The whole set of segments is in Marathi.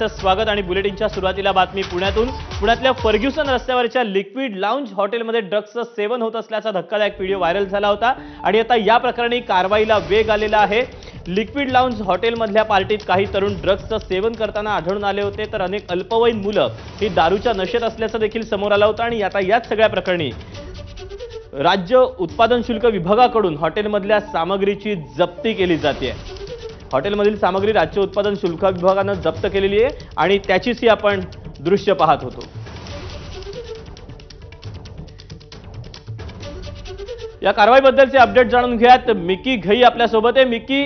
स्वागत आणि बुलेटिनच्या सुरुवातीला बातमी पुण्यातून. पुण्यातल्या फर्ग्युसन रस्त्यावरच्या लिक्विड लाऊंज हॉटेलमध्ये ड्रग्जचं सेवन होत असल्याचा धक्कादायक व्हिडिओ व्हायरल झाला होता आणि आता या प्रकरणी कारवाईला वेग आलेला आहे. लिक्विड लाऊंज हॉटेलमधल्या पार्टीत काही तरुण ड्रग्जचं सेवन करताना आढळून आले होते तर अनेक अल्पवयीन मुलं ही दारूच्या नशेत असल्याचं देखील समोर आलं होतं आणि आता याच सगळ्या प्रकरणी राज्य उत्पादन शुल्क विभागाकडून हॉटेलमधल्या सामग्रीची जप्ती केली जाते हॉटेलमधील सामग्री राज्य उत्पादन शुल्क विभागानं जप्त केलेली आहे आणि त्याचीच ही आपण दृश्य पाहत होतो. या कारवाईबद्दलचे अपडेट जाणून घ्यात मिकी घई आपल्यासोबत आहे. मिकी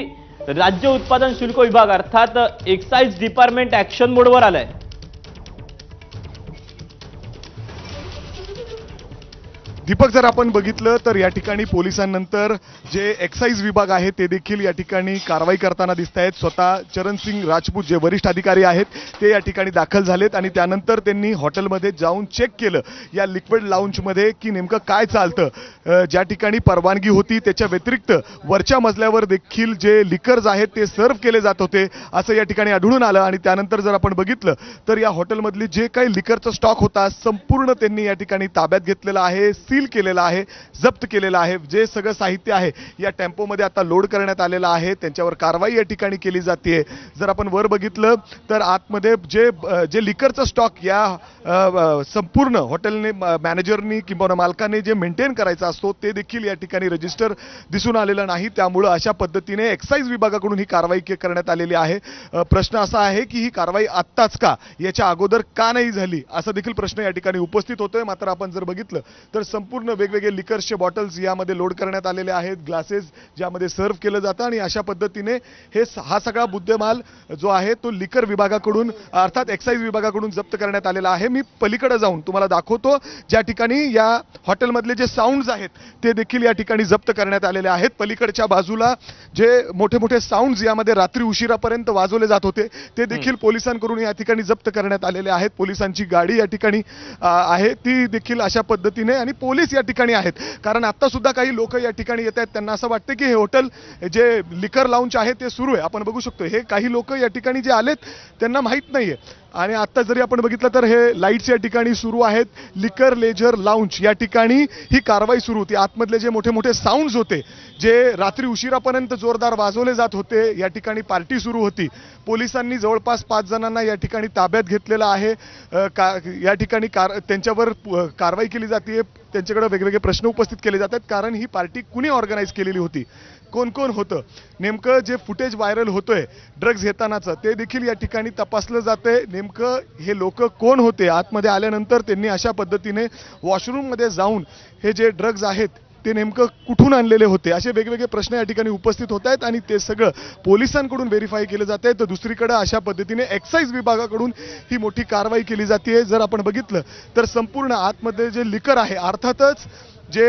राज्य उत्पादन शुल्क विभाग अर्थात एक्साइज डिपार्टमेंट ऍक्शन मोडवर आलाय. दीपक जर आपण बघितलं तर या ठिकाणी पोलिसांनंतर जे एक्साईज विभाग आहे ते देखील या ठिकाणी कारवाई करताना दिसत आहेत स्वतः चरणसिंग राजपूत जे वरिष्ठ अधिकारी आहेत ते या ठिकाणी दाखल झालेत आणि त्यानंतर त्यांनी हॉटेलमध्ये जाऊन चेक केलं. या लिक्विड लाऊंजमध्ये की नेमकं काय चालतं? ज्या ठिकाणी परवानगी होती त्याच्या व्यतिरिक्त वरच्या मजल्यावर देखील जे लिकर्स आहेत ते सर्व्ह केले जात होते असं या ठिकाणी आढळून आलं. आणि त्यानंतर जर आपण बघितलं तर या हॉटेलमधली जे काही लिकरचा स्टॉक होता संपूर्ण त्यांनी या ठिकाणी ताब्यात घेतलेला आहे. सील केलेला आहे जप्त केलेलं आहे जे सगळं साहित्य आहे या टेम्पोमध्ये आता लोड करण्यात आलेलं आहे त्यांच्यावर कारवाई या ठिकाणी केली जाते. जर आपण वर बघितलं तर आतमध्ये जे जे लिकरचा स्टॉक या संपूर्ण हॉटेलने मॅनेजरनी किंवा मालकाने जे मेंटेन करायचा असतो ते देखील या ठिकाणी रजिस्टर दिसून आलेलं नाही. त्यामुळं अशा पद्धतीने एक्साईज विभागाकडून ही कारवाई के- करण्यात आलेली आहे. प्रश्न असा आहे की ही कारवाई आत्ताच का? याच्या अगोदर का नाही झाली? असा देखील प्रश्न या ठिकाणी उपस्थित होतोय. मात्र आपण जर बघितलं तर संपूर्ण वेगवेगळे लिकर्सचे बॉटल्स यामध्ये लोड करण्यात आलेले आहेत ग्लासेस ज्यामध्ये सर्व केलं जातं आणि अशा पद्धतीने हे स- हा सगळा मुद्देमाल जो आहे तो लिकर विभागाकडून अर्थात एक्साईज विभागाकडून जप्त करण्यात आलेला आहे. मी पलीकडे जाऊन तुम्हाला दाखवतो ज्या ठिकाणी या हॉटेलमधले जे साऊंड्स आहेत ते देखील या ठिकाणी जप्त करण्यात आलेले आहेत. पलीकडच्या बाजूला जे मोठे मोठे साऊंड्स यामध्ये रात्री उशिरापर्यंत वाजवले जात होते ते देखील पोलिसांकडून या ठिकाणी जप्त करण्यात आलेले आहेत. पोलिसांची गाडी या ठिकाणी आहे. ती देखील अशा पद्धतीने आणि पोलीस या ठिकाणी आहेत. कारण आता सुद्धा काही लोक या ठिकाणी येत आहेत. त्यांना असं वाटतं की हे हॉटेल जे लिकर लाऊंज आहे ते सुरू आहे. आपण बघू शकतो हे काही लोक या ठिकाणी जे आलेत त्यांना माहीत नाहीये. आणि आता जरी आपण बघितलं तर हे लाईट्स या ठिकाणी सुरू आहेत. लिकर लेजर लाऊंज या ठिकाणी ही कारवाई सुरू होती. आतमधले जे मोठे मोठे साऊंड्स होते जे रात्री उशिरापर्यंत जोरदार वाजवले जात होते या ठिकाणी पार्टी सुरू होती. पोलिसांनी जवळपास पाच जणांना या ठिकाणी ताब्यात घेतलेलं आहे. का या ठिकाणी कार त्यांच्यावर कारवाई केली जाते. त्यांच्याकडे वेगवेगळे प्रश्न उपस्थित केले जातात कारण ही पार्टी कुणी ऑर्गनाईज केलेली होती? कोण कोण होतं? नेमकं जे फुटेज व्हायरल होतोय ड्रग्ज घेतानाचं ते देखील या ठिकाणी तपासलं जातंय. नेमकं हे लोक कोण होते? आतमध्ये आल्यानंतर त्यांनी अशा पद्धतीने वॉशरूममध्ये जाऊन हे जे ड्रग्ज आहेत ते नेमकं कुठून आणलेले होते? असे वेगवेगळे प्रश्न या ठिकाणी उपस्थित होत आहेत आणि ते सगळं पोलिसांकडून व्हेरीफाय केलं जात आहे. तर दुसरीकडे अशा पद्धतीने एक्साईज विभागाकडून ही मोठी कारवाई केली जाते जर आपण बघितलं तर संपूर्ण आतमध्ये जे लिकर आहे अर्थातच जे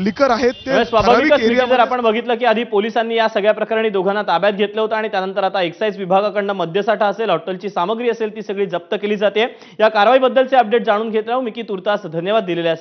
लिकर आहेत ते त्यामुळे स्वाभाविकच जर आपण बघितलं की आधी पोलिसांनी या सगळ्या प्रकरणी दोघांना ताब्यात घेतलं होतं आणि त्यानंतर आता एक्साईज विभागाकडनं मद्यसाठा असेल हॉटेलची सामग्री असेल ती सगळी जप्त केली जाते. या कारवाईबद्दलचे अपडेट जाणून घेत राहू मिकी तुर्तास धन्यवाद दिलेल्या